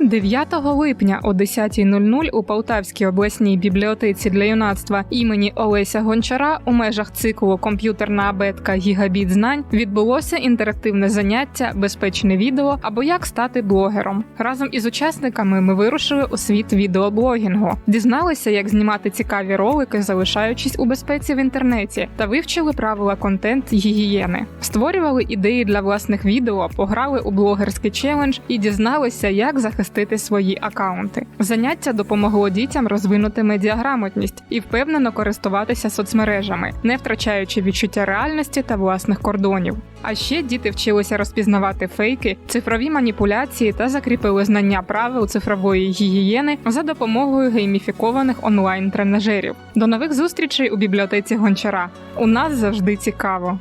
9 липня о 10.00 у Полтавській обласній бібліотеці для юнацтва імені Олеся Гончара у межах циклу Комп'ютерна абетка Гігабіт знань відбулося інтерактивне заняття Безпечне відео або як стати блогером. Разом із учасниками ми вирушили у світ відеоблогінгу, дізналися, як знімати цікаві ролики, залишаючись у безпеці в інтернеті, та вивчили правила контент гігієни. Створювали ідеї для власних відео, пограли у блогерський челендж і дізналися, як захистити свої акаунти. Заняття допомогло дітям розвинути медіаграмотність і впевнено користуватися соцмережами, не втрачаючи відчуття реальності та власних кордонів. А ще діти вчилися розпізнавати фейки, цифрові маніпуляції та закріпили знання правил цифрової гігієни за допомогою гейміфікованих онлайн тренажерів. До нових зустрічей у бібліотеці Гончара. У нас завжди цікаво.